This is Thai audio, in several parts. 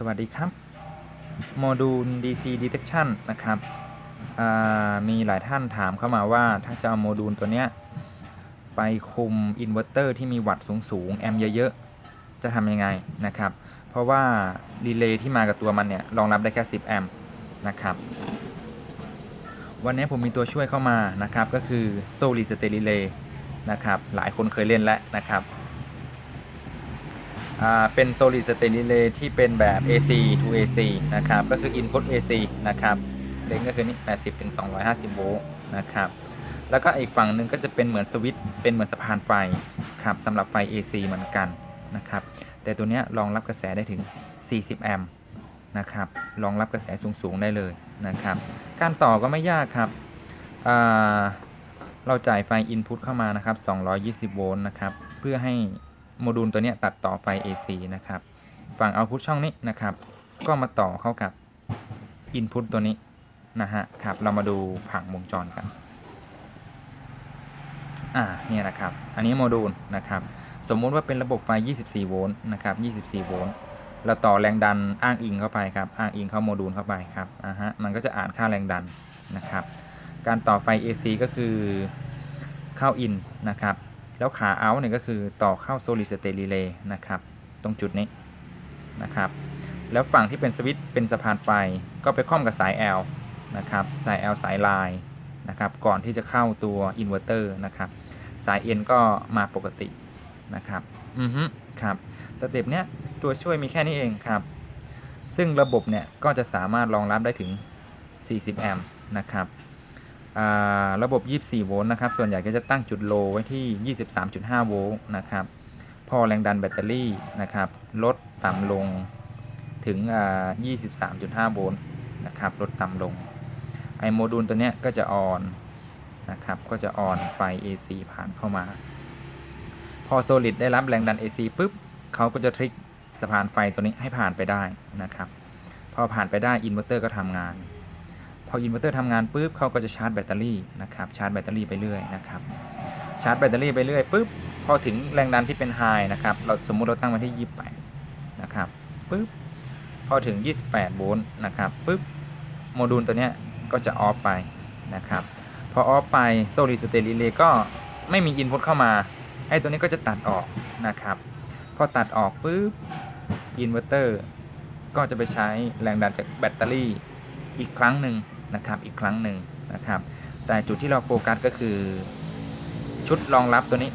สวัสดีครับ โมดูล DC Detection นะครับมีหลายท่านถามเข้ามาว่าถ้าจะเอาโมดูลตัวเนี้ย ไปคุมอินเวอร์เตอร์ที่มีวัตต์สูงๆ แอมป์เยอะๆ จะทำยังไงนะครับ เพราะว่าดีเลย์ที่มากับตัวมันเนี่ยรองรับได้แค่ 10 แอมป์นะครับ วันนี้ผมมีตัวช่วยเข้ามานะครับ ก็คือ Solid State Relay นะครับ หลายคนเคยเล่นแล้วนะครับ เป็น solid state relay ที่เป็นแบบ AC to AC นะครับ ก็คือ input AC นะครับเลนก็คือนี่80ถึง250 โวลต์นะครับ แล้วก็อีกฝั่งหนึ่งก็จะเป็นเหมือนสวิตช์เป็นเหมือนสะพานไฟครับสำหรับไฟ AC เหมือนกันนะครับ แต่ตัวนี้รองรับกระแสได้ถึง 40 แอมป์นะครับรองรับกระแสสูงๆได้เลยนะครับ การต่อก็ไม่ยากครับเราจ่ายไฟ input เข้ามานะครับ 220 โวลต์นะครับ เพื่อให้ โมดูลตัวนี้ตัดต่อไฟ AC นะครับ ฝั่ง output ช่องนี้นะครับ ก็มาต่อเข้ากับ input ตัวนี้นะฮะครับ เรามาดูผังวงจรกัน อ่าเนี่ยนะครับ อันนี้โมดูลนะครับ สมมุติว่าเป็นระบบไฟ 24 โวลต์นะครับ 24 โวลต์เราต่อแรงดันอ้างอิงเข้าไปครับ อ้างอิงเข้าโมดูลเข้าไปครับอ่าฮะมันก็จะอ่านค่าแรงดันนะครับ การต่อไฟ AC ก็คือเข้า in นะครับ แล้วขา out เนี่ยก็คือต่อเข้า solid state relay นะครับ ตรงจุดนี้นะครับ แล้วฝั่งที่เป็นสวิตช์เป็นสะพานไฟก็ไปคล้อมกับสาย L นะครับ สาย L สายลายนะครับ ก่อนที่จะเข้าตัวอินเวอร์เตอร์นะครับ สาย N ก็มาปกตินะครับ อือฮึครับ สเต็ปเนี้ยตัวช่วยมีแค่นี้เองครับ ซึ่งระบบเนี่ยก็จะสามารถรองรับได้ถึง 40 แอมป์นะครับ ระบบ 24 โวลต์นะครับ ส่วนใหญ่ก็จะตั้งจุดโลไว้ที่ 23.5 โวลต์นะครับ พอแรงดันแบตเตอรี่นะครับ ลดต่ำลงถึง 23.5 โวลต์นะครับ ลดต่ำลง ไอโมดูลตัวเนี้ยก็จะออนนะครับ ก็จะออนไฟ AC ผ่านเข้ามา พอ Solid ได้รับแรงดัน AC ปุ๊บเขาก็จะทริกสะพานไฟตัวนี้ให้ผ่านไปได้นะครับ พอผ่านไปได้อินเวอร์เตอร์ก็ทำงาน ออินเวอร์เตอร์ทำงานปุ๊บเขาก็จะชาร์จแบตเตอรี่นะครับชาร์จแบตเตอรี่ไปเรื่อยนะครับชาร์จแบตเตอรี่ไปเรื่อยปุ๊บพอถึงแรงดันที่เป็นไฮนะครับเราสมมุติเราตั้งไว้ที่ 28นะครับปุ๊บพอถึง 28 โวลต์นะครับปุ๊บโมดูลตัวเนี้ยก็จะออฟไปนะครับพอออฟไป Solid State Relay ก็ไม่มีอินพุตเข้ามาไอ้ตัวนี้ก็จะตัดออกนะครับพอตัดออกปุ๊บอินเวอร์เตอร์ก็จะไปใช้แรงดันจากแบตเตอรี่อีกครั้งหนึ่ง นะครับอีกครั้งหนึ่งนะครับ แต่จุดที่เราโฟกัสก็คือ ชุดรองรับตัวนี้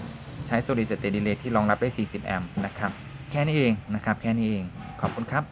ใช้ Solid State Relay ที่รองรับได้ 40 แอมป์นะครับ แค่นี้เองนะครับ แค่นี้เอง ขอบคุณครับ